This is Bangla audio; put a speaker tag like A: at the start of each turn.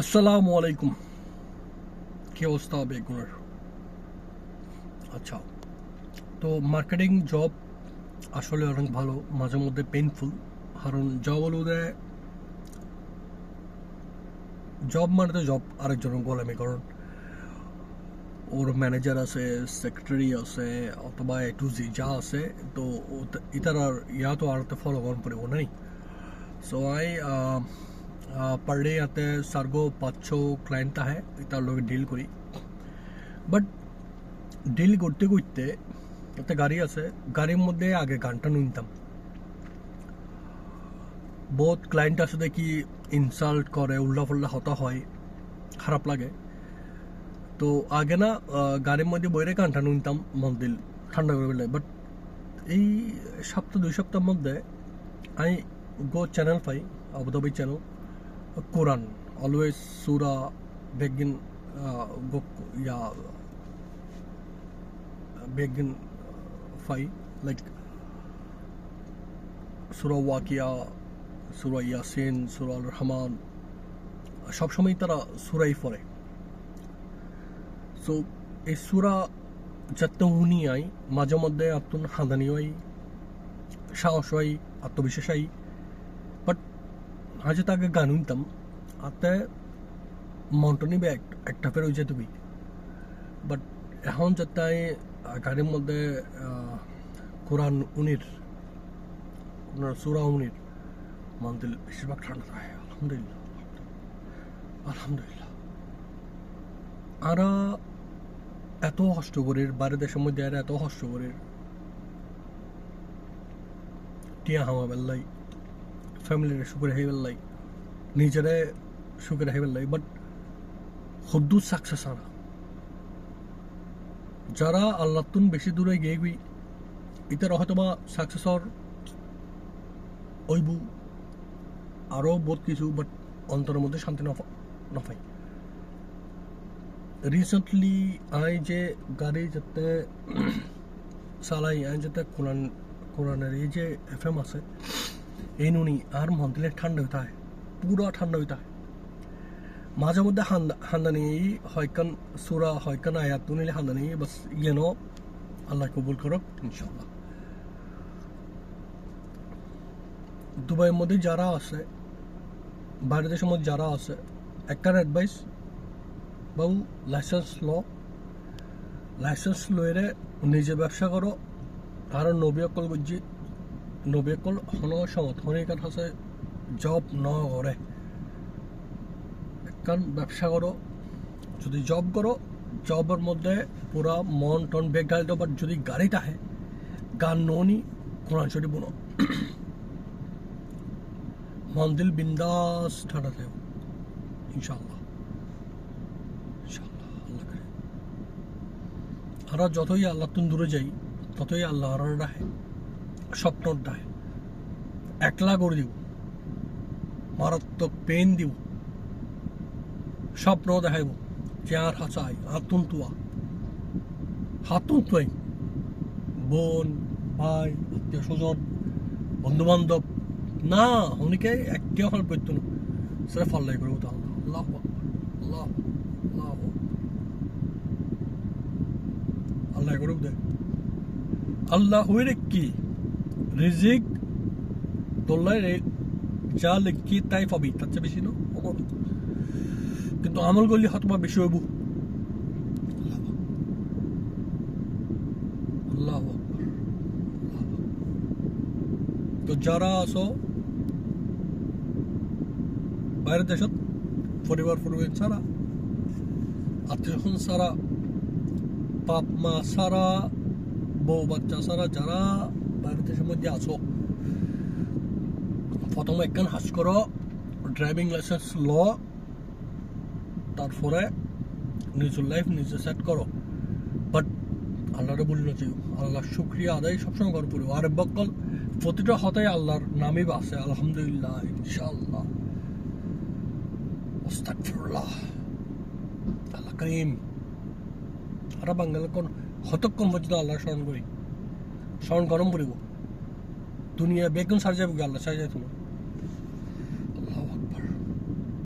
A: আসসালামু আলাইকুম। কি অবস্থা বেগুনের? আচ্ছা তো মার্কেটিং জব আসলে অনেক ভালো, মাঝে মধ্যে পেইনফুল কারণ জব হলুদে জব মানে তো জব আরেকজনের গোলামি কারণ ওর ম্যানেজার আছে সেক্রেটারি আছে, অথবা এ টু জি যা আছে, তো ইতার আর ইয়া তো আর তো ফলো করন পড়িব নাই। সো আই পার ডে ইয়াতে সার্গো পাঁচ ছ ক্লায়েন্ট আহে তার লগে ডিল করি বাট ডিল করতে করতে একটা গাড়ি আছে গাড়ির মধ্যে আগে গানটা নিতাম বহুত ক্লায়েন্ট আছে দেখি ইনসাল্ট করে উল্লা ফুল্লা হতা হয় খারাপ লাগে তো আগে না গাড়ির মধ্যে বইরে গানটা নিতাম মন্দির ঠান্ডা করে ফেলে বাট এই সপ্তাহ দুই সপ্তাহের মধ্যে আমি গো চ্যানেল পাই Abu Dhabi channel Quran always সুরা বেগিন ইয়া বেগিন ফাই লাইক সুরা ওয়াকিয়া সুরা ইয়াসিন সুরা আল রহমান সবসময় তারা সুরাই পড়ে। সো এই সুরা যাতে মাঝে মধ্যে আত্মন হাঁদানি হয় সাহস হয় আত্মবিশ্বাস হয় আজ তাকে গান শুনতাম। আতে মন্টনি বে একটা ফের হয়ে তুমি। বাট এখন যাতে গাড়ির মধ্যে কোরআন উনির সুরা উনির মন্দির বেশিরভাগ ঠান্ডা থাকে। আলহামদুলিল্লাহ। আলহামদুলিল্লাহ। আরা এত কষ্ট করে বাইরের দেশের মধ্যে আর এত কষ্ট করে, টিয়া হামা বেল্লাই। ফ্যামিলির সুখে রেখে বেল্লাই নিজেরে সুখে রেখে বেল্লাই বাট হদ্দু সাকসেস আনা যারা আল্লাহ তুন বেশি দূরে গিয়ে গই ইতার হয়তো বা সাকসেসর ওইবু আরও বহুত কিছু বাট অন্তরের মধ্যে শান্তি নফা, নফাই। রিসেন্টলি আই যে গাড়ি যাতে চালাই, আই যাতে কোরআন, কোরআনের এই যে এফ এম আছে এই নুনি আর মন্দিরে ঠান্ডা হইতে হয়, পুরো ঠান্ডা হইতে হয়। মাঝে মধ্যে হান্দা হান্দানি হয়কান সুরা, হয়কান আয়াত তুনিলে হান্দানি বাস ইয়েন আল্লাহ কবুল করক ইনশাল্লাহ দুবাইয়ের মধ্যে যারা আছে, বাইরের মধ্যে যারা আছে, একটার অ্যাডভাইস বাবু লাইসেন্স ল লাইসেন্স লইরে নিজে ব্যবসা করো আর নবী অকল বুঝছি নবী অকল হন সমর্থনের আছে জব ন করে কারণ ব্যবসা করো যদি জব করো জবের মধ্যে পুরা মন টন বেগ ঢাল দাও বাট যদি গাড়িটা আহে, গান ননি কোরআন শরীফ বলো মন্দির বিন্দাস ঠান্ডা থাকবে। ইনশাল্লাহ আল্লাহ করে আমরা যতই আল্লাহ তুন দূরে যাই, ততই আল্লাহ আর ডাহে স্বপ্ন ডাহে একলা করে দিব। মারাত্মক পেন দিব। স্বপ্ন দেখাইব। আর হাসাই হাতুন তুয়া। হাতুন বোন, ভাই, আত্মীয় স্বজন বন্ধু বান্ধব না উনিকে একটিও হল করতো না। সেটা ফল্লাই করব তো আল্লাহ আল্লাহ আল্লাহ। আল্লাহ করুক দে। আল্লাহ হইরে কি? রিজিক তোল্লাই রে যা লিখি তাই পাবি, তার চেয়ে বেশি না। কিন্তু আমল করলে হয়তো বা বেশি হইব। তো যারা আছো, বাইরের দেশত, পরিবার পরিবার ছাড়া, আত্মীয় স্বজন ছাড়া, বাপ মা ছাড়া বউ বাচ্চা ছাড়া যারা দেশের মধ্যে আছো, প্রথমে একখান হাস করো ড্রাইভিং লাইসেন্স ল, তারপরে নিজের লাইফ নিজে সেট করো। বাট আল্লাহরে বলি না আল্লাহ শুক্রিয়া আদায় সবসময় করে পড়ো আর বকল, প্রতিটা হতাই আল্লাহর নামই আছে, আলহামদুলিল্লাহ আস্তাগফিরুল্লাহ। আল্লাহ করিম। আর বাঙালি কোন হতক্ষণ পর্যন্ত আল্লাহ স্মরণ করি। স্মরণ গরম করিব। দুনিয়া বেগুন সার যাবে আল্লাহ? সার যাই তোমার